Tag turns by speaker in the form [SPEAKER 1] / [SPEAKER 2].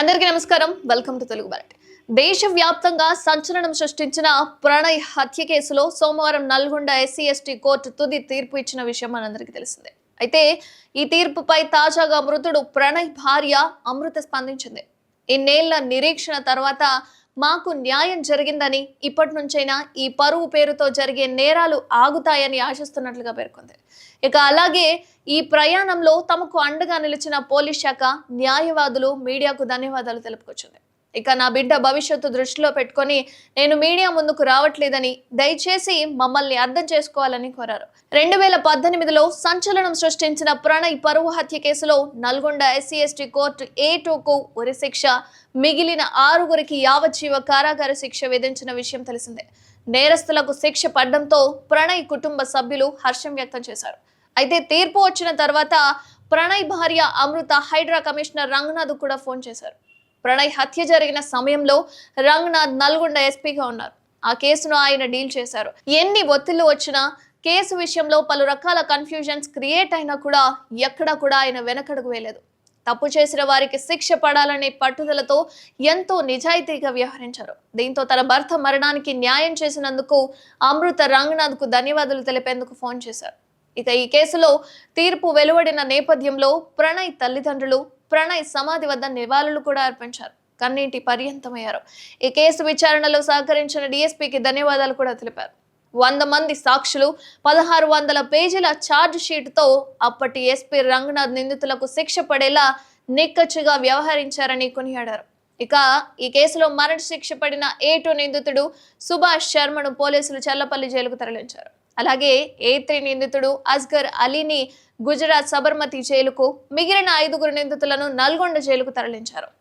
[SPEAKER 1] అందరికీ నమస్కారం. Welcome to Telugu Bharat దేశవ్యాప్తంగా సంచలనం సృష్టించిన ప్రణయ్ హత్య కేసులో సోమవారం నల్గొండ ఎస్సీ ఎస్టీ కోర్టు తుది తీర్పు ఇచ్చిన విషయం మనందరికీ తెలిసిందే. అయితే ఈ తీర్పుపై తాజాగా మృతుడు ప్రణయ్ భార్య అమృత స్పందించింది. ఇన్నేళ్ళ నిరీక్షణ తర్వాత మాకు న్యాయం జరిగిందని ఇప్పటి నుంచైనా ఈ పరువు పేరుతో జరిగే నేరాలు ఆగుతాయని ఆశిస్తున్నట్లుగా పేర్కొంది. ఇక అలాగే ఈ ప్రయాణంలో తమకు అండగా నిలిచిన పోలీస్ శాఖ న్యాయవాదులు మీడియాకు ధన్యవాదాలు తెలుపుకొచ్చింది. ఇక నా బిడ్డ భవిష్యత్తు దృష్టిలో పెట్టుకొని నేను మీడియా ముందుకు రావట్లేదని దయచేసి మమ్మల్ని అర్థం చేసుకోవాలని కోరారు. రెండు వేల పద్దెనిమిదిలో సంచలనం సృష్టించిన ప్రణయ్ పరువు హత్య కేసులో Nalgonda SC ST court A టూకు ఉరి శిక్ష మిగిలిన ఆరుగురికి యావజ్జీవ కారాగార శిక్ష విధించిన విషయం తెలిసిందే. నేరస్తులకు శిక్ష పడ్డంతో ప్రణయ్ కుటుంబ సభ్యులు హర్షం వ్యక్తం చేశారు. అయితే తీర్పు వచ్చిన తర్వాత ప్రణయ్ భార్య అమృత హైడ్రా కమిషనర్ రంగనాథ్ కూడా ఫోన్ చేశారు. ప్రణయ్ హత్య జరిగిన సమయంలో రంగనాథ్ నల్గొండ ఎస్పీగా ఉన్నారు. ఆ కేసును ఆయన డీల్ చేశారు. ఎన్ని ఒత్తిళ్ళు వచ్చినా కేసు విషయంలో పలు రకాల కన్ఫ్యూజన్స్ క్రియేట్ అయినా కూడా ఎక్కడా కూడా ఆయన వెనకడుగు వేయలేదు. తప్పు చేసిన వారికి శిక్ష పడాలనే పట్టుదలతో ఎంతో నిజాయితీగా వ్యవహరించారు. దీంతో తన భర్త మరణానికి న్యాయం చేసినందుకు అమృత రంగనాథ్కు ధన్యవాదాలు తెలిపేందుకు ఫోన్ చేశారు. ఇక ఈ కేసులో తీర్పు వెలువడిన నేపథ్యంలో ప్రణయ్ తల్లిదండ్రులు ప్రణయ్ సమాధి వద్ద నివాళులు కూడా అర్పించారు. కన్నీటి పర్యంతమయ్యారు. ఈ కేసు విచారణలో సహకరించిన డీఎస్పీకి ధన్యవాదాలు కూడా తెలిపారు. వంద మంది సాక్షులు పదహారు వందల పేజీల ఛార్జ్ షీట్తో అప్పటి ఎస్పీ రంగనాథ్ నిందితులకు శిక్ష పడేలా నిక్కచ్చిగా వ్యవహరించారని కొనియాడారు. ఇక ఈ కేసులో మరణ శిక్ష పడిన ఏటు నిందితుడు సుభాష్ శర్మను పోలీసులు చల్లపల్లి జైలుకు తరలించారు. అలాగే ఏ త్రీ నిందితుడు అస్గర్ అలీని గుజరాత్ సబర్మతి జైలుకు మిగిలిన ఐదుగురు నిందితులను నల్గొండ జైలుకు తరలించారు.